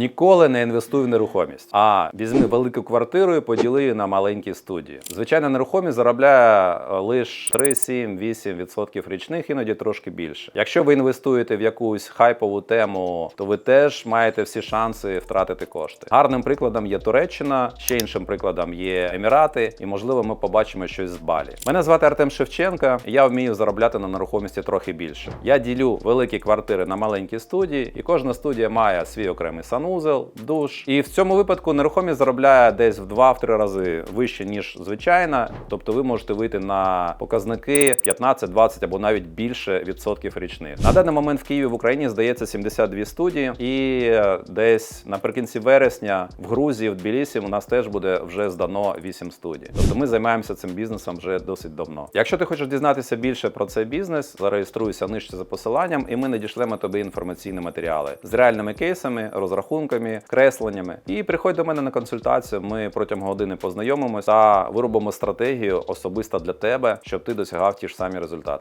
Ніколи не інвестуй в нерухомість, а візьми велику квартиру і поділи її на маленькі студії. Звичайно, нерухомість заробляє лише 3, 7, 8% річних, іноді трошки більше. Якщо ви інвестуєте в якусь хайпову тему, то ви теж маєте всі шанси втратити кошти. Гарним прикладом є Туреччина, ще іншим прикладом є Емірати, і можливо ми побачимо щось з Балі. Мене звати Артем Шевченка. Я вмію заробляти на нерухомості трохи більше. Я ділю великі квартири на маленькі студії, і кожна студія має свій окремий санузел, душ. І в цьому випадку нерухомість заробляє десь в 2-3 рази вище ніж звичайна. Тобто ви можете вийти на показники 15, 20 або навіть більше відсотків річних. На даний момент в Києві в Україні здається 72 студії, і десь наприкінці вересня в Грузії, в Тбілісі у нас теж буде вже здано 8 студій. Тобто ми займаємося цим бізнесом вже досить давно. Якщо ти хочеш дізнатися більше про цей бізнес, зареєструйся нижче за посиланням, і ми надішлемо тобі інформаційні матеріали з реальними кейсами, розрахунками, кресленнями. І приходь до мене на консультацію. Ми протягом години познайомимося та виробимо стратегію особисто для тебе, щоб ти досягав ті ж самі результати.